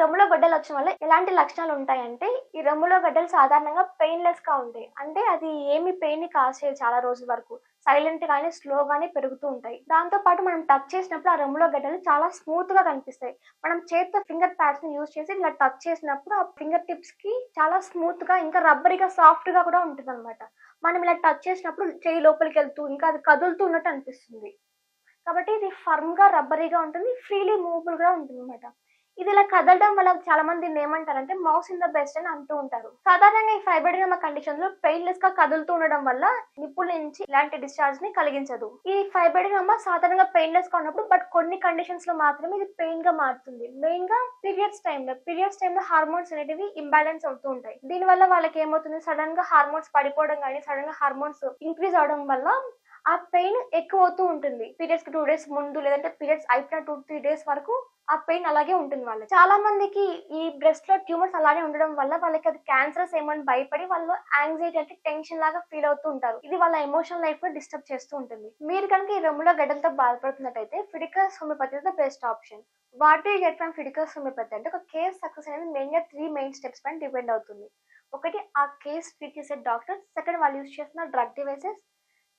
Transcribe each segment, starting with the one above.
రొమ్ములో గడ్డలు వచ్చిన వల్ల ఎలాంటి లక్షణాలు ఉంటాయంటే ఈ రొమ్ములో గడ్డలు సాధారణంగా పెయిన్లెస్గా ఉంటాయి. అంటే అది ఏమి పెయిన్ని చేయదు చాలా రోజుల వరకు. సైలెంట్ గానే స్లోగానే పెరుగుతూ ఉంటాయి. దాంతో పాటు మనం టచ్ చేసినప్పుడు ఆ రొమ్ములో గడ్డలు చాలా స్మూత్గా కనిపిస్తాయి. మనం చేతితో ఫింగర్ ప్యాడ్స్ని యూజ్ చేసి ఇలా టచ్ చేసినప్పుడు ఆ ఫింగర్ టిప్స్కి చాలా స్మూత్గా ఇంకా రబ్బరీగా సాఫ్ట్గా కూడా ఉంటుంది అనమాట మనం ఇలా టచ్ చేసినప్పుడు చేయి లోపలికి వెళ్తూ ఇంకా అది కదులుతూ ఉన్నట్టు అనిపిస్తుంది. కాబట్టి ఇది ఫర్మ్గా రబ్బరీగా ఉంటుంది ఫ్రీలీ మూవబుల్గా ఉంటుంది అనమాట ఇది ఇలా కదలడం వల్ల చాలా మంది ఏమంటారంటే మౌస్ ఇన్ ద బెస్ట్ అని అంటూ ఉంటారు. సాధారణంగా ఈ ఫైబ్రోడినమా కండిషన్లో పెయిన్లెస్గా కదులుతూ ఉండడం వల్ల నిప్పుల నుంచి ఇలాంటి డిశ్చార్జ్ని కలిగించదు. ఈ ఫైబ్రోడినమా సాధారణంగా పెయిన్లెస్గా ఉన్నప్పుడు బట్ కొన్ని కండిషన్స్లో మాత్రమే ఇది పెయిన్గా మారుతుంది. మెయిన్గా పీరియడ్స్ టైంలో పీరియడ్స్ టైంలో హార్మోన్స్ అనేటివి ఇంబాలెన్స్ అవుతూ ఉంటాయి. దీని వల్ల వాళ్ళకి ఏమవుతుంది సడన్గా హార్మోన్స్ పడిపోవడం కానీ సడన్గా హార్మోన్స్ ఇంక్రీజ్ అవడం వల్ల ఆ పెయిన్ ఎక్కువ అవుతూ ఉంటుంది. పీరియడ్స్కి టూ డేస్ ముందు లేదంటే పీరియడ్స్ అయిపోయిన టూ త్రీ డేస్ వరకు ఆ పెయిన్ అలాగే ఉంటుంది వాళ్ళకి. చాలా మందికి ఈ బ్రెస్ట్లో ట్యూమర్స్ అలానే ఉండడం వల్ల వాళ్ళకి అది క్యాన్సర్స్ ఏమని భయపడి వాళ్ళు యాంగ్జైటీ అంటే టెన్షన్ లాగా ఫీల్ అవుతూ ఉంటారు. ఇది వాళ్ళ ఎమోషనల్ లైఫ్లో డిస్టర్బ్ చేస్తూ ఉంటుంది. మీరు కనుక ఈ రొమ్ములో గడ్డలతో బాధపడుతున్నట్టయితే Fiticus homeopathy the best option what you get from Fiticus homeopathy అంటే ఒక కేస్ సక్సెస్ అనేది మెయిన్గా త్రీ మెయిన్ స్టెప్స్ పైన డిపెండ్ అవుతుంది. ఒకటి ఆ కేస్ ట్రీట్ చేసే డాక్టర్ సెకండ్ వాళ్ళు యూజ్ చేస్తున్న డ్రగ్ డివైసెస్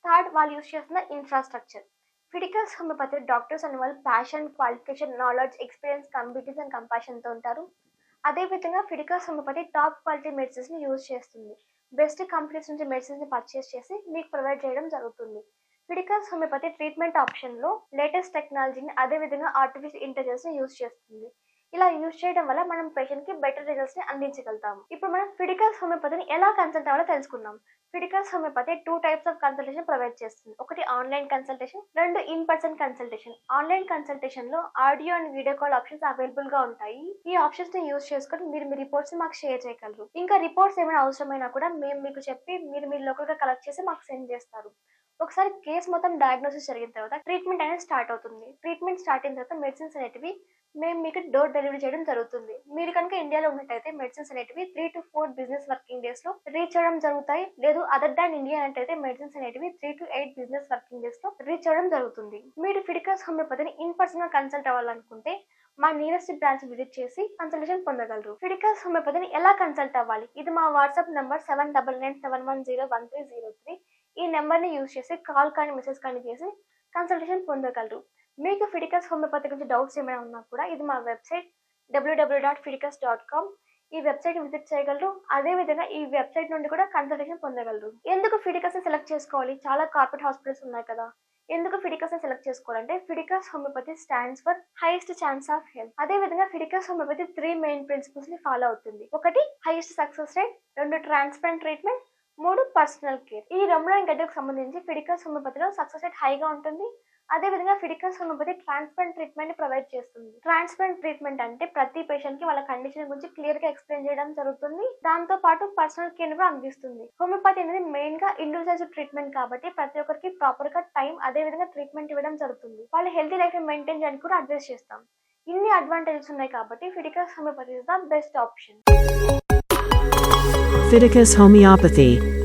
థర్డ్ వాళ్ళు యూస్ చేస్తున్న ఇన్ఫ్రాస్ట్రక్చర్ ఫిడికల్స్ హోమియోపతి డాక్టర్స్ అనే వాళ్ళు passion qualification knowledge experience computers and కంపాషన్తో ఉంటారు. అదేవిధంగా ఫిడికల్స్ హోమియోపతి టాప్ క్వాలిటీ మెడిసిన్స్ని యూజ్ చేస్తుంది. బెస్ట్ కంపెనీస్ నుంచి మెడిసిన్స్ని పర్చేస్ చేసి మీకు ప్రొవైడ్ చేయడం జరుగుతుంది. ఫిడికల్స్ హోమియోపతి ట్రీట్మెంట్ ఆప్షన్లో లేటెస్ట్ టెక్నాలజీని అదేవిధంగా ఆర్టిఫిషియల్ ఇంటెలిజెన్స్ని యూజ్ చేస్తుంది. ఇలా యూజ్ చేయడం వల్ల మనం పేషెంట్కి బెటర్ రిజల్ట్స్ని అందించగలుగుతాము ఇప్పుడు మనం ఫిడికల్స్ హోమియోపతిని ఎలా కన్సల్ట్ అవ్వాలో తెలుసుకుందాం. Fiticus homeopathy two types of consultation provide చేస్తుంది. ఒకటి ఆన్లైన్ కన్సల్టేషన్ రెండు in person consultation online కన్సల్టేషన్లో audio and video call options అవైలబుల్గా ఉంటాయి. ఈ ఆప్షన్స్ని యూజ్ చేసుకొని మీరు మీ రిపోర్ట్స్ మాకు షేర్ చేయగలరు. ఇంకా రిపోర్ట్స్ ఏమైనా అవసరమైనా కూడా మేము మీకు చెప్పి మీరు మీరు లోకల్గా కలెక్ట్ చేసి మాకు సెండ్ చేస్తారు. ఒకసారి కేసు మొత్తం డయాగ్నోసిస్ జరిగిన తర్వాత ట్రీట్మెంట్ అనేది స్టార్ట్ అవుతుంది. ట్రీట్మెంట్ స్టార్ట్ అయిన తర్వాత మెడిసిన్స్ అనేటివి మేము మీకు డోర్ డెలివరీ చేయడం జరుగుతుంది. మీరు కనుక ఇండియాలో ఉన్నట్టయితే మెడిసిన్స్ అనేటివి three to four business working డేస్లో రీచ్ అవ్వడం జరుగుతాయి. లేదు అదర్ దాన్ ఇండియా అంటే మెడిసిన్స్ అనేటివి three to eight business working డేస్లో రీచ్ అవ్వడం జరుగుతుంది. మీరు ఫిడికస్ హోమియోపతిని ఇన్ పర్సన్గా కన్సల్ట్ అవ్వాలనుకుంటే మా నియరెస్ట్ బ్రాంచ్ విజిట్ చేసి కన్సల్టేషన్ పొందగలరు. ఫిడికస్ హోమియోపతిని ఎలా కన్సల్ట్ అవ్వాలి? ఇది మా WhatsApp number seven double nine seven one zero one three zero three ఈ నెంబర్ని యూజ్ చేసి కాల్ కానీ మెసేజ్ కానీ చేసి కన్సల్టేషన్ పొందగలరు. మీకు ఫిడికస్ హోమియోపతి గురించి డౌట్స్ ఏమైనా ఉన్నా కూడా ఇది మా website W W dot Fiticus dot com ఈ వెబ్సైట్ విజిట్ చేయగలరు. అదే విధంగా ఈ వెబ్సైట్ నుండి కూడా కన్సల్టేషన్ పొందగలరు. ఎందుకు ఫిడికస్ సెలెక్ట్ చేసుకోవాలి? చాలా కార్పొరేట్ హాస్పిటల్స్ ఉన్నాయి కదా. ఎందుకు ఫిడికస్ సెలెక్ట్ చేసుకోవాలంటే Fiticus homeopathy stands for highest chance of health అదే విధంగా ఫిడికస్ హోమియోపతి త్రీ మెయిన్ ప్రిన్సిపల్స్ని ఫాలో అవుతుంది. ఒకటి హైయెస్ట్ సక్సెస్ రేట్ రెండు ట్రాన్స్పరెంట్ ట్రీట్మెంట్ మూడు పర్సనల్ కేర్ ఈ రెండు గడ్డకు సంబంధించి ఫిడికస్ హోమియోపతిలో సక్సెస్ రేట్ హైగా ఉంటుంది. అదే విధంగా Fiticus homeopathy transparent treatment provide చేస్తుంది. ట్రాన్స్ప్లాంట్ ట్రీట్మెంట్ అంటే ప్రతి పేషెంట్కి వాళ్ళ కండిషన్ గురించి క్లియర్గా ఎక్స్ప్లెయిన్ చేయడం జరుగుతుంది. దాంతో పాటు పర్సనల్ కేర్ కూడా అందిస్తుంది. హోమియోపతి అనేది మెయిన్గా ఇండివిజువల్ ట్రీట్మెంట్ కాబట్టి ప్రతి ఒక్కరికి ప్రాపర్గా టైం అదే విధంగా ట్రీట్మెంట్ ఇవ్వడం జరుగుతుంది. వాళ్ళ హెల్తీ లైఫ్ మెయింటైన్ చేయడానికి కూడా అడ్వైస్ చేస్తాం. ఇన్ని అడ్వాంటేజెస్ ఉన్నాయి కాబట్టి Fiticus homeopathy is the best option Fiticus Homeopathy.